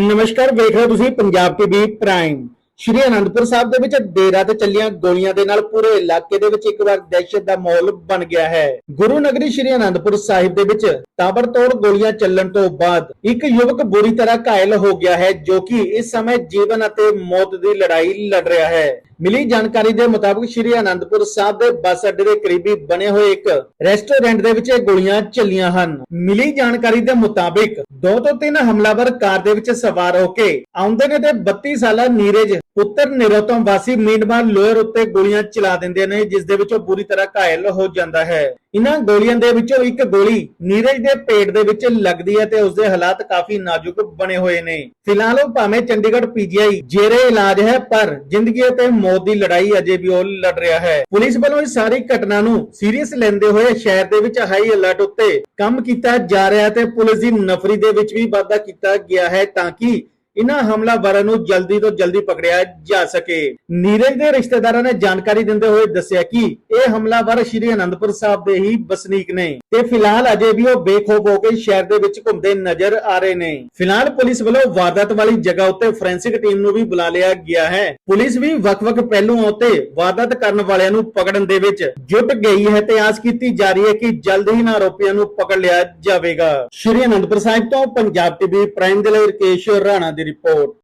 ਨਮਸਕਾਰ, ਵੇਖ ਰਹੇ ਤੁਸੀਂ ਪੰਜਾਬ ਟੀਵੀ ਪ੍ਰਾਈਮ ਸ਼੍ਰੀ ਅਨੰਦਪੁਰ ਸਾਹਿਬ ਦੇ ਵਿੱਚ ਦੇਰ ਰਾਤ ਚੱਲੀਆਂ ਗੋਲੀਆਂ ਦੇ ਨਾਲ ਪੂਰੇ ਇਲਾਕੇ ਦੇ ਵਿੱਚ ਇੱਕ ਵਾਰ ਦਹਿਸ਼ਤ ਦਾ ਮਾਹੌਲ ਬਣ ਗਿਆ ਹੈ। ਗੁਰੂ ਨਗਰੀ ਸ਼੍ਰੀ ਅਨੰਦਪੁਰ ਸਾਹਿਬ ਦੇ ਵਿੱਚ ਤਾਬੜਤੋੜ ਗੋਲੀਆਂ ਚੱਲਣ ਤੋਂ ਬਾਅਦ ਇੱਕ ਯੁਵਕ ਬੁਰੀ ਤਰ੍ਹਾਂ ਘਾਇਲ ਹੋ ਗਿਆ ਹੈ, ਜੋ ਕਿ ਇਸ ਸਮੇਂ ਜੀਵਨ ਅਤੇ ਮੌਤ ਦੀ ਲੜਾਈ ਲੜ ਰਿਹਾ ਹੈ। ਮਿਲੀ ਜਾਣਕਾਰੀ ਦੇ ਮੁਤਾਬਕ ਸ਼੍ਰੀ ਅਨੰਦਪੁਰ ਸਾਹਿਬ ਦੇ ਬੱਸ ਅੱਡੇ ਦੇ ਕਰੀਬੀ ਬਣੇ ਹੋਏ ਇੱਕ ਰੈਸਟੋਰੈਂਟ ਦੇ ਵਿੱਚ ਇਹ ਗੋਲੀਆਂ ਚੱਲੀਆਂ ਹਨ। ਮਿਲੀ ਜਾਣਕਾਰੀ ਦੇ ਮੁਤਾਬਕ ਦੋ ਤੋਂ ਤਿੰਨ ਹਮਲਾਵਰ ਕਾਰ ਦੇ ਵਿੱਚ ਸਵਾਰ ਹੋ ਕੇ ਆਉਂਦੇ ਨੇ ਤੇ 32 ਸਾਲਾ ਨੀਰਜ ਪੁੱਤਰ ਨਿਰੋਤਮ ਵਾਸੀ ਮੀਨਮਾਰ ਲੋਅਰ ਉੱਤੇ ਗੋਲੀਆਂ ਚਲਾ ਦਿੰਦੇ ਨੇ, ਜਿਸ ਦੇ ਵਿੱਚ ਉਹ ਪੂਰੀ ਤਰ੍ਹਾਂ ਘਾਇਲ ਹੋ ਜਾਂਦਾ ਹੈ। ਇਹਨਾਂ ਗੋਲੀਆਂ ਦੇ ਵਿੱਚੋਂ ਇੱਕ ਗੋਲੀ ਨੀਰਜ ਦੇ ਪੇਟ ਦੇ ਵਿੱਚ ਲੱਗਦੀ ਹੈ ਤੇ ਉਸ ਦੇ ਹਾਲਾਤ ਕਾਫੀ ਨਾਜ਼ੁਕ ਬਣੇ ਹੋਏ ਨੇ। ਫਿਲਹਾਲ ਉਹ ਭਾਵੇਂ ਚੰਡੀਗੜ੍ਹ ਪੀਜੀਆਈ ਜੇਰੇ ਇਲਾਜ ਹੈ, ਪਰ ਜ਼ਿੰਦਗੀ ਅਤੇ ਮੌਤ ਦੀ ਲੜਾਈ ਅਜੇ ਵੀ ਉਹ ਲੜ ਰਿਹਾ ਹੈ। ਪੁਲਿਸ ਵੱਲੋਂ ਇਸ ਸਾਰੀ ਘਟਨਾ ਨੂੰ ਸੀਰੀਅਸ ਲੈਂਦੇ ਹੋਏ ਸ਼ਹਿਰ ਦੇ ਵਿੱਚ ਹਾਈ ਅਲਰਟ ਉੱਤੇ ਕੰਮ ਕੀਤਾ ਜਾ ਰਿਹਾ ਤੇ ਪੁਲਿਸ ਦੀ ਨਫਰੀ ਦੇ ਵਿੱਚ ਵੀ ਵਾਧਾ ਕੀਤਾ ਗਿਆ ਹੈ ਤਾਂ ਕਿ ਇਨ੍ਹਾਂ ਹਮਲਾਵਰਾਂ ਨੂੰ ਜਲਦੀ ਤੋਂ ਜਲਦੀ ਪਕੜਿਆ ਜਾ ਸਕੇ। ਨੀਰਜ ਦੇ ਰਿਸ਼ਤੇਦਾਰਾਂ ਨੇ ਜਾਣਕਾਰੀ ਦਿੰਦੇ ਹੋਏ ਦੱਸਿਆ ਕਿ ਇਹ ਹਮਲਾਵਰ ਸ਼੍ਰੀ ਅਨੰਦਪੁਰ ਸਾਹਿਬ ਦੇ ਹੀ ਬਸਨੀਕ ਨੇ ਤੇ ਫਿਲਹਾਲ ਅਜੇ ਵੀ ਉਹ ਬੇਖੌਫ ਹੋ ਕੇ ਸ਼ਹਿਰ ਦੇ ਵਿੱਚ ਘੁੰਮਦੇ ਨਜ਼ਰ ਆ ਰਹੇ ਨੇ। ਫਿਲਹਾਲ ਪੁਲਿਸ ਵੱਲੋਂ ਵਾਰਦਾਤ ਵਾਲੀ ਜਗ੍ਹਾ ਉੱਤੇ ਫੋਰੈਂਸਿਕ ਟੀਮ ਨੂੰ ਵੀ ਬੁਲਾ ਲਿਆ ਗਿਆ ਹੈ। ਪੁਲਿਸ ਵੀ ਵੱਖ-ਵੱਖ ਪਹਿਲੂਆਂ ਉੱਤੇ ਵਾਰਦਾਤ ਕਰਨ ਵਾਲਿਆਂ ਨੂੰ ਪਕੜਨ ਦੇ ਵਿੱਚ ਜੁਟ ਗਈ ਹੈ ਤੇ ਆਸ ਕੀਤੀ ਜਾ ਰਹੀ ਹੈ ਕਿ ਜਲਦ ਹੀ ਇਹਨਾਂ ਆਰੋਪੀਆਂ ਨੂੰ ਪਕੜ ਲਿਆ ਜਾਵੇਗਾ। ਸ਼੍ਰੀ ਅਨੰਦਪੁਰ ਸਾਹਿਬ ਤੋਂ ਪੰਜਾਬ ਟੀਵੀ ਪ੍ਰਾਈਮ ਦੇ ਲਈ ਰਕੇਸ਼ ਰਾਣਾ ਦੀ ਰਿਪੋਰਟ